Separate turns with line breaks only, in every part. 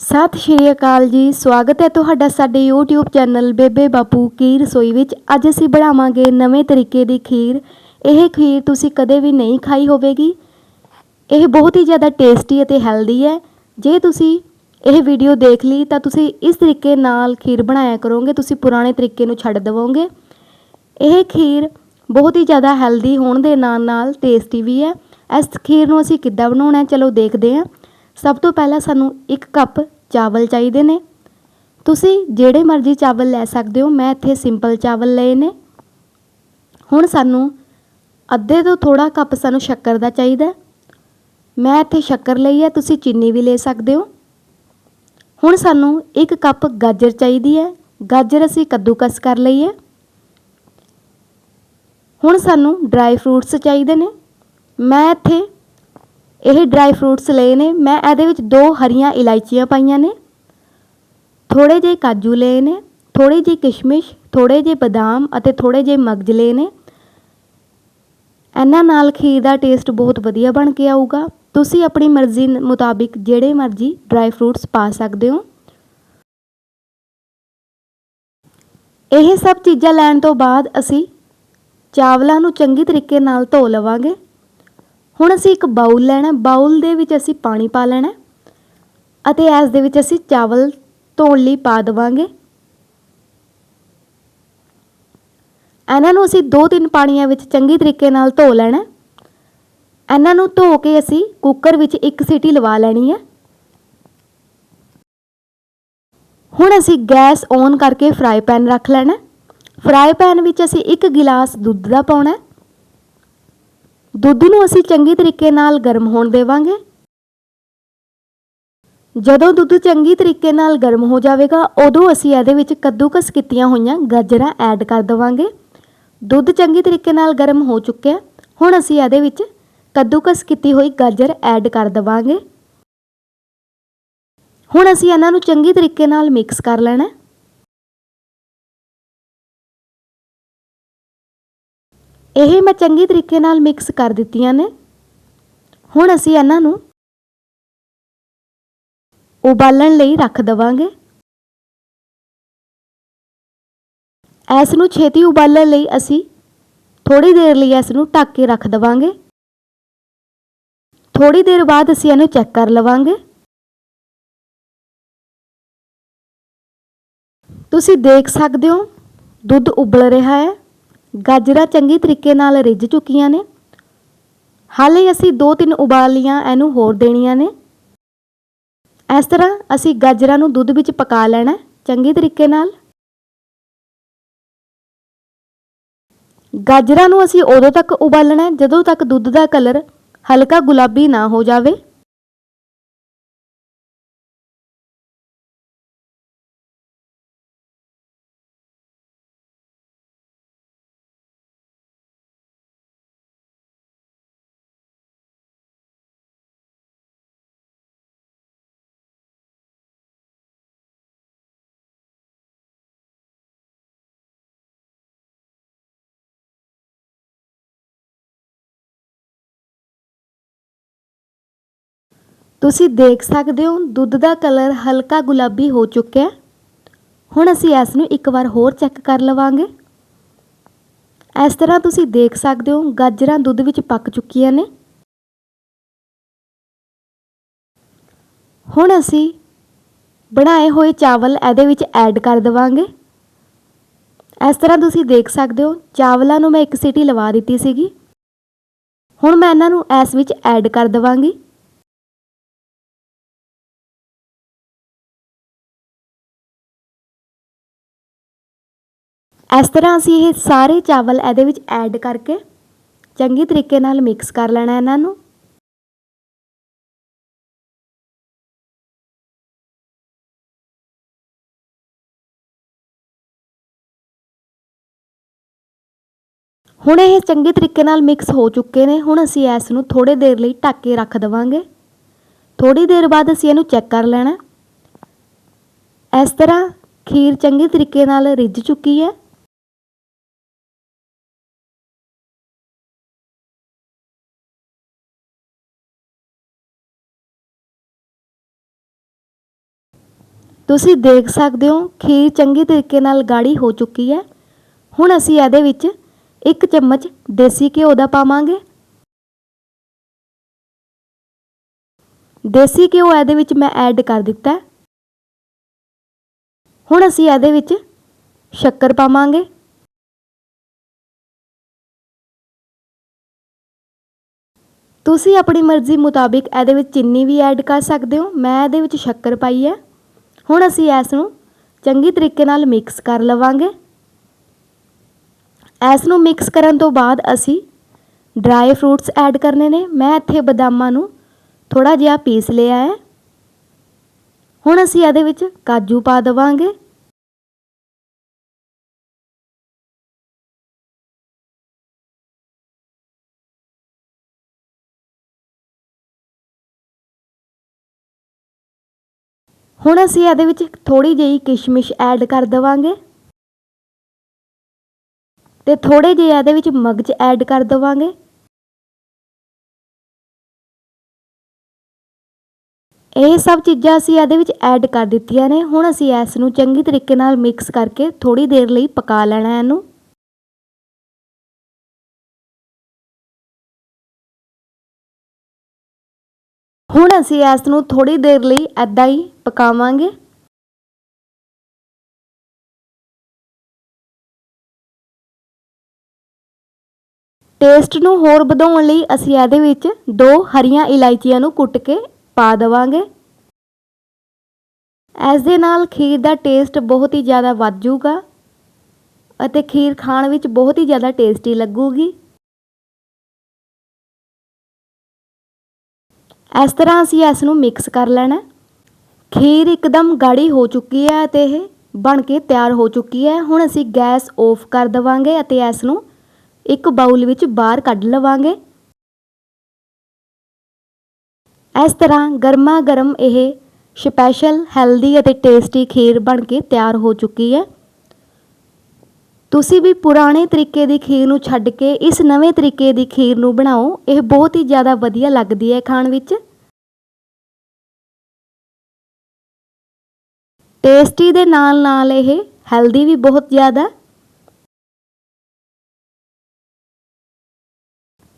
ਸਤਿ ਸ਼੍ਰੀ ਅਕਾਲ ਜੀ, ਸਵਾਗਤ ਹੈ ਤੁਹਾਡਾ ਸਾਡੇ YouTube ਚੈਨਲ ਬੇਬੇ ਬਾਪੂ ਕੀ ਰਸੋਈ ਵਿੱਚ। ਅੱਜ ਅਸੀਂ ਬਣਾਵਾਂਗੇ ਨਵੇਂ ਤਰੀਕੇ ਦੀ ਖੀਰ। ਇਹ ਖੀਰ ਤੁਸੀਂ ਕਦੇ ਵੀ ਨਹੀਂ ਖਾਈ ਹੋਵੇਗੀ। ਇਹ ਬਹੁਤ ਹੀ ਜ਼ਿਆਦਾ ਟੇਸਟੀ ਅਤੇ ਹੈਲਦੀ ਹੈ। ਜੇ ਤੁਸੀਂ ਇਹ ਵੀਡੀਓ ਦੇਖ ਲਈ, ਤਾਂ ਤੁਸੀਂ ਇਸ ਤਰੀਕੇ ਨਾਲ ਖੀਰ ਬਣਾਇਆ ਕਰੋਗੇ। ਤੁਸੀਂ ਪੁਰਾਣੇ ਤਰੀਕੇ ਨੂੰ ਛੱਡ ਦੇਵੋਗੇ। ਇਹ ਖੀਰ ਬਹੁਤ ਹੀ ਜ਼ਿਆਦਾ ਹੈਲਦੀ ਹੋਣ ਦੇ ਨਾਲ ਨਾਲ ਟੇਸਟੀ ਵੀ ਹੈ। ਇਸ ਖੀਰ ਨੂੰ ਅਸੀਂ ਕਿੱਦਾਂ ਬਣਾਉਣਾ ਚਲੋ ਦੇਖਦੇ ਹਾਂ। ਸਭ ਤੋਂ ਪਹਿਲਾਂ ਸਾਨੂੰ ਇੱਕ ਕੱਪ ਚਾਵਲ ਚਾਹੀਦੇ ਨੇ। ਤੁਸੀਂ ਜਿਹੜੇ ਮਰਜ਼ੀ ਚਾਵਲ ਲੈ ਸਕਦੇ ਹੋ, ਮੈਂ ਇੱਥੇ ਸਿੰਪਲ ਚਾਵਲ ਲਏ ਨੇ। ਹੁਣ ਸਾਨੂੰ ਅੱਧੇ ਤੋਂ ਥੋੜਾ ਕੱਪ ਸਾਨੂੰ ਸ਼ੱਕਰ ਦਾ ਚਾਹੀਦਾ ਮੈਂ ਇੱਥੇ ਸ਼ੱਕਰ ਲਈ ਹੈ, ਤੁਸੀਂ ਚੀਨੀ ਵੀ ਲੈ ਸਕਦੇ ਹੋ। ਹੁਣ ਸਾਨੂੰ ਇੱਕ ਕੱਪ ਗਾਜਰ ਚਾਹੀਦੀ ਹੈ। ਗਾਜਰ ਅਸੀਂ ਕੱਦੂਕਸ ਕਰ ਲਈ ਹੈ। ਹੁਣ ਸਾਨੂੰ ਡਰਾਈ ਫਰੂਟਸ ਚਾਹੀਦੇ ਨੇ। ਮੈਂ ਇੱਥੇ ਇਹ ਡਰਾਈ ਫਰੂਟਸ ਲਏ ਨੇ। ਮੈਂ ਇਹਦੇ ਵਿੱਚ ਦੋ ਹਰੀਆਂ ਇਲਾਇਚੀਆਂ ਪਾਈਆਂ ਨੇ। ਥੋੜੇ ਜਿਹੇ ਕਾਜੂ ਲਏ ਨੇ ਥੋੜੀ ਜਿਹੀ ਕਿਸ਼ਮਿਸ਼ ਥੋੜੇ ਜਿਹੇ ਬਦਾਮ ਅਤੇ ਥੋੜੇ ਜਿਹੇ ਮਗਜ ਲਏ ਨੇ। ਇਹਨਾਂ ਨਾਲ ਖੀਰ ਦਾ ਟੇਸਟ ਬਹੁਤ ਵਧੀਆ ਬਣ ਕੇ ਆਊਗਾ। ਤੁਸੀਂ ਆਪਣੀ ਮਰਜ਼ੀ ਮੁਤਾਬਿਕ ਜਿਹੜੇ ਮਰਜ਼ੀ ਡਰਾਈ ਫਰੂਟਸ ਪਾ ਸਕਦੇ ਹੋ। ਇਹ ਸਭ ਚੀਜ਼ਾਂ ਲੈਣ ਤੋਂ ਬਾਅਦ ਅਸੀਂ ਚਾਵਲਾਂ ਨੂੰ ਚੰਗੀ ਤਰੀਕੇ ਨਾਲ ਧੋ ਲਵਾਂਗੇ। ਹੁਣ ਅਸੀਂ ਇੱਕ ਬਾਉਲ ਲੈਣਾ ਬਾਉਲ ਦੇ ਵਿੱਚ ਅਸੀਂ ਪਾਣੀ ਪਾ ਲੈਣਾ ਅਤੇ ਇਸ ਦੇ ਵਿੱਚ ਅਸੀਂ ਚਾਵਲ ਧੋਣ ਲਈ ਪਾ ਦੇਵਾਂਗੇ। ਇਹਨਾਂ ਨੂੰ ਅਸੀਂ ਦੋ ਤਿੰਨ ਪਾਣੀਆਂ ਵਿੱਚ ਚੰਗੀ ਤਰੀਕੇ ਨਾਲ ਧੋ ਲੈਣਾ ਇਹਨਾਂ ਨੂੰ ਧੋ ਕੇ ਅਸੀਂ ਕੁੱਕਰ ਵਿੱਚ ਇੱਕ ਸੀਟੀ ਲਵਾ ਲੈਣੀ ਹੈ। ਹੁਣ ਅਸੀਂ ਗੈਸ ਔਨ ਕਰਕੇ ਫਰਾਈ ਪੈਨ ਰੱਖ ਲੈਣਾ ਫਰਾਈ ਪੈਨ ਵਿੱਚ ਅਸੀਂ ਇੱਕ ਗਿਲਾਸ ਦੁੱਧ ਦਾ ਪਾਉਣਾ ਦੁੱਧ ਨੂੰ ਅਸੀਂ ਚੰਗੀ ਤਰੀਕੇ ਨਾਲ ਗਰਮ ਹੋਣ ਦੇਵਾਂਗੇ। ਜਦੋਂ ਦੁੱਧ ਚੰਗੀ ਤਰੀਕੇ ਨਾਲ ਗਰਮ ਹੋ ਜਾਵੇਗਾ, ਉਦੋਂ ਅਸੀਂ ਇਹਦੇ ਵਿੱਚ ਕੱਦੂਕਸ ਕੀਤੀਆਂ ਹੋਈਆਂ ਗਾਜਰਾਂ ਐਡ ਕਰ ਦੇਵਾਂਗੇ। ਦੁੱਧ ਚੰਗੀ ਤਰੀਕੇ ਨਾਲ ਗਰਮ ਹੋ ਚੁੱਕਿਆ, ਹੁਣ ਅਸੀਂ ਇਹਦੇ ਵਿੱਚ ਕੱਦੂਕਸ ਕੀਤੀ ਹੋਈ ਗਾਜਰ ਐਡ ਕਰ ਦੇਵਾਂਗੇ। ਹੁਣ ਅਸੀਂ ਇਹਨਾਂ ਨੂੰ ਚੰਗੀ ਤਰੀਕੇ ਨਾਲ ਮਿਕਸ ਕਰ ਲੈਣਾ ਇਹ ਮੈਂ ਚੰਗੀ ਤਰੀਕੇ ਨਾਲ ਮਿਕਸ ਕਰ ਦਿੱਤੀਆਂ ਨੇ। ਹੁਣ ਅਸੀਂ ਇਹਨਾਂ ਨੂੰ ਉਬਾਲਣ ਲਈ ਰੱਖ ਦਵਾਂਗੇ। ਇਸ ਨੂੰ ਛੇਤੀ ਉਬਾਲਣ ਲਈ ਅਸੀਂ ਥੋੜੀ ਦੇਰ ਲਈ ਇਸ ਨੂੰ ਢੱਕ ਕੇ ਰੱਖ ਦਵਾਂਗੇ। ਥੋੜੀ ਦੇਰ ਬਾਅਦ ਅਸੀਂ ਇਹਨੂੰ ਚੈੱਕ ਕਰ ਲਵਾਂਗੇ। ਤੁਸੀਂ ਦੇਖ ਸਕਦੇ ਹੋ, ਦੁੱਧ ਉਬਲ ਰਿਹਾ ਹੈ। ਗਾਜਰਾਂ ਚੰਗੀ ਤਰੀਕੇ ਨਾਲ ਰਿੱਝ ਚੁੱਕੀਆਂ ਨੇ। ਹਾਲੇ ਅਸੀਂ ਦੋ ਤਿੰਨ ਉਬਾਲੀਆਂ ਇਹਨੂੰ ਹੋਰ ਦੇਣੀਆਂ ਨੇ। ਇਸ ਤਰ੍ਹਾਂ ਅਸੀਂ ਗਾਜਰਾਂ ਨੂੰ ਦੁੱਧ ਵਿੱਚ ਪਕਾ ਲੈਣਾ ਚੰਗੀ ਤਰੀਕੇ ਨਾਲ। ਗਾਜਰਾਂ ਨੂੰ ਅਸੀਂ ਉਦੋਂ ਤੱਕ ਉਬਾਲਣਾ ਜਦੋਂ ਤੱਕ ਦੁੱਧ ਦਾ ਕਲਰ ਹਲਕਾ ਗੁਲਾਬੀ ਨਾ ਹੋ ਜਾਵੇ। ਤੁਸੀਂ ਦੇਖ ਸਕਦੇ ਹੋ, ਦੁੱਧ ਦਾ ਕਲਰ ਹਲਕਾ ਗੁਲਾਬੀ ਹੋ ਚੁੱਕਿਆ ਹੁਣ ਅਸੀਂ ਇਸ ਨੂੰ ਇੱਕ ਵਾਰ ਹੋਰ ਚੈੱਕ ਕਰ ਲਵਾਂਗੇ। ਇਸ ਤਰ੍ਹਾਂ ਤੁਸੀਂ ਦੇਖ ਸਕਦੇ ਹੋ, ਗਾਜਰਾਂ ਦੁੱਧ ਵਿੱਚ ਪੱਕ ਚੁੱਕੀਆਂ ਨੇ। ਹੁਣ ਅਸੀਂ ਬਣਾਏ ਹੋਏ ਚਾਵਲ ਇਹਦੇ ਵਿੱਚ ਐਡ ਕਰ ਦੇਵਾਂਗੇ। ਇਸ ਤਰ੍ਹਾਂ ਤੁਸੀਂ ਦੇਖ ਸਕਦੇ ਹੋ, ਚਾਵਲਾਂ ਨੂੰ ਮੈਂ ਇੱਕ ਸੀਟੀ ਲਵਾ ਦਿੱਤੀ ਸੀਗੀ। ਹੁਣ ਮੈਂ ਇਹਨਾਂ ਨੂੰ ਇਸ ਵਿੱਚ ਐਡ ਕਰ ਦੇਵਾਂਗੀ। ਇਸ ਤਰ੍ਹਾਂ ਅਸੀਂ ਇਹ ਸਾਰੇ ਚਾਵਲ ਇਹਦੇ ਵਿੱਚ ਐਡ ਕਰਕੇ ਚੰਗੀ ਤਰੀਕੇ ਨਾਲ ਮਿਕਸ ਕਰ ਲੈਣਾ ਇਹਨਾਂ ਨੂੰ। ਹੁਣ ਇਹ ਚੰਗੇ ਤਰੀਕੇ ਨਾਲ ਮਿਕਸ ਹੋ ਚੁੱਕੇ ਨੇ। ਹੁਣ ਅਸੀਂ ਇਸ ਨੂੰ ਥੋੜੇ ਦੇਰ ਲਈ ਢੱਕ ਕੇ ਰੱਖ ਦੇਵਾਂਗੇ। ਥੋੜੀ ਦੇਰ ਬਾਅਦ ਅਸੀਂ ਇਹਨੂੰ ਚੈੱਕ ਕਰ ਲੈਣਾ। ਇਸ ਤਰ੍ਹਾਂ ਖੀਰ ਚੰਗੇ ਤਰੀਕੇ ਨਾਲ ਰਿੱਝ ਚੁੱਕੀ ਹੈ। ਤੁਸੀਂ ਦੇਖ ਸਕਦੇ ਹੋ ਖੀਰ ਚੰਗੀ ਤਰੀਕੇ ਨਾਲ ਗਾੜੀ ਹੋ ਚੁੱਕੀ ਹੈ। ਹੁਣ ਅਸੀਂ ਇਹਦੇ ਵਿੱਚ ਇੱਕ ਚਮਚ ਦੇਸੀ ਘਿਓ ਦਾ ਪਾਵਾਂਗੇ। ਦੇਸੀ ਘਿਓ ਇਹਦੇ ਵਿੱਚ ਮੈਂ ਐਡ ਕਰ ਦਿੱਤਾ ਹੁਣ ਅਸੀਂ ਇਹਦੇ ਵਿੱਚ ਸ਼ੱਕਰ ਪਾਵਾਂਗੇ। ਤੁਸੀਂ ਆਪਣੀ ਮਰਜ਼ੀ ਮੁਤਾਬਿਕ ਇਹਦੇ ਵਿੱਚ ਚੀਨੀ ਵੀ ਐਡ ਕਰ ਸਕਦੇ ਹੋ। ਮੈਂ ਇਹਦੇ ਵਿੱਚ ਸ਼ੱਕਰ ਪਾਈ ਹੈ। ਹੁਣ ਅਸੀਂ ਇਸ ਨੂੰ ਚੰਗੀ ਤਰੀਕੇ ਨਾਲ ਮਿਕਸ ਕਰ ਲਵਾਂਗੇ। ਇਸ ਨੂੰ ਮਿਕਸ ਕਰਨ ਤੋਂ ਬਾਅਦ ਅਸੀਂ ਡਰਾਈ ਫਰੂਟਸ ਐਡ ਕਰਨੇ ਨੇ। ਮੈਂ ਇੱਥੇ ਬਦਾਮਾਂ ਨੂੰ ਥੋੜਾ ਜਿਹਾ ਪੀਸ ਲਿਆ ਹੈ। ਹੁਣ ਅਸੀਂ ਇਹਦੇ ਵਿੱਚ ਕਾਜੂ ਪਾ ਦੇਵਾਂਗੇ। ਹੁਣ ਅਸੀਂ ਇਹਦੇ ਵਿੱਚ ਥੋੜੀ ਜਿਹੀ ਕਿਸ਼ਮਿਸ਼ ਐਡ ਕਰ ਦੇਵਾਂਗੇ। ਤੇ ਥੋੜੇ ਜਿਹੇ ਇਹਦੇ ਵਿੱਚ ਮਗਜ ਐਡ ਕਰ ਦੇਵਾਂਗੇ। ਇਹ ਸਭ ਚੀਜ਼ਾਂ ਅਸੀਂ ਇਹਦੇ ਵਿੱਚ ਐਡ ਕਰ ਦਿੱਤੀਆਂ ਨੇ। ਹੁਣ ਅਸੀਂ ਇਸ ਨੂੰ ਚੰਗੀ ਤਰੀਕੇ ਨਾਲ ਮਿਕਸ ਕਰਕੇ ਥੋੜੀ ਦੇਰ ਲਈ ਪਕਾ ਲੈਣਾ ਇਹਨੂੰ। ਅਸੀਂ ਇਸ ਨੂੰ ਥੋੜੀ ਦੇਰ ਲਈ ਐਦਾਂ ਹੀ ਪਕਾਵਾਂਗੇ। ਟੇਸਟ ਨੂੰ ਹੋਰ ਵਧਾਉਣ ਲਈ ਅਸੀਂ ਇਹਦੇ ਵਿੱਚ ਦੋ ਹਰੀਆਂ ਇਲਾਇਚੀਆਂ ਨੂੰ ਕੁੱਟ ਕੇ ਪਾ ਦੇਵਾਂਗੇ। ਇਸ ਦੇ ਨਾਲ ਖੀਰ ਦਾ ਟੇਸਟ ਬਹੁਤ ਹੀ ਜ਼ਿਆਦਾ ਵੱਧ ਜਾਊਗਾ ਅਤੇ ਖੀਰ ਖਾਣ ਵਿੱਚ ਬਹੁਤ ਹੀ ਜ਼ਿਆਦਾ ਟੇਸਟੀ ਲੱਗੂਗੀ। ਇਸ ਤਰ੍ਹਾਂ ਅਸੀਂ ਇਸ ਨੂੰ ਮਿਕਸ ਕਰ ਲੈਣਾ। ਖੀਰ ਇੱਕਦਮ ਗਾੜੀ ਹੋ ਚੁੱਕੀ ਹੈ ਅਤੇ ਇਹ ਬਣ ਕੇ ਤਿਆਰ ਹੋ ਚੁੱਕੀ ਹੈ। ਹੁਣ ਅਸੀਂ ਗੈਸ ਆਫ ਕਰ ਦੇਵਾਂਗੇ ਅਤੇ ਇਸ ਨੂੰ ਇੱਕ ਬਾਉਲ ਵਿੱਚ ਬਾਹਰ ਕੱਢ ਲਵਾਂਗੇ। ਇਸ ਤਰ੍ਹਾਂ ਗਰਮਾ ਗਰਮ ਇਹ ਸਪੈਸ਼ਲ, ਹੈਲਦੀ ਅਤੇ ਟੇਸਟੀ ਖੀਰ ਬਣ ਕੇ ਤਿਆਰ ਹੋ ਚੁੱਕੀ ਹੈ। ਤੁਸੀਂ ਵੀ ਪੁਰਾਣੇ ਤਰੀਕੇ ਦੀ ਖੀਰ ਨੂੰ ਛੱਡ ਕੇ ਇਸ ਨਵੇਂ ਤਰੀਕੇ ਦੀ ਖੀਰ ਨੂੰ ਬਣਾਓ, ਇਹ ਬਹੁਤ ਹੀ ਜ਼ਿਆਦਾ ਵਧੀਆ ਲੱਗਦੀ ਹੈ ਖਾਣ ਵਿੱਚ। ਟੇਸਟੀ ਦੇ ਨਾਲ ਨਾਲ ਇਹ ਹੈਲਦੀ ਵੀ ਬਹੁਤ ਜ਼ਿਆਦਾ।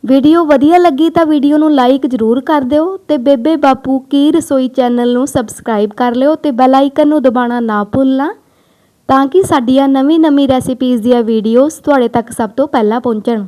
ਵੀਡੀਓ ਵਧੀਆ ਲੱਗੀ ਤਾਂ ਵੀਡੀਓ ਨੂੰ ਲਾਈਕ ਜ਼ਰੂਰ ਕਰ ਦਿਓ ਤੇ ਬੇਬੇ ਬਾਪੂ ਕੀ ਰਸੋਈ ਚੈਨਲ ਨੂੰ ਸਬਸਕ੍ਰਾਈਬ ਕਰ ਲਿਓ ਤੇ ਬੈਲ ਆਈਕਨ ਨੂੰ ਦਬਾਉਣਾ ਨਾ ਭੁੱਲਣਾ। ਤਾਂ ਕਿ ਸਾਡੀਆਂ ਨਵੀਂ-ਨਵੀਂ ਰੈਸਿਪੀਜ਼ ਦੀਆਂ ਵੀਡੀਓਜ਼ ਤੁਹਾਡੇ ਤੱਕ ਸਭ ਤੋਂ ਪਹਿਲਾਂ ਪਹੁੰਚਣ।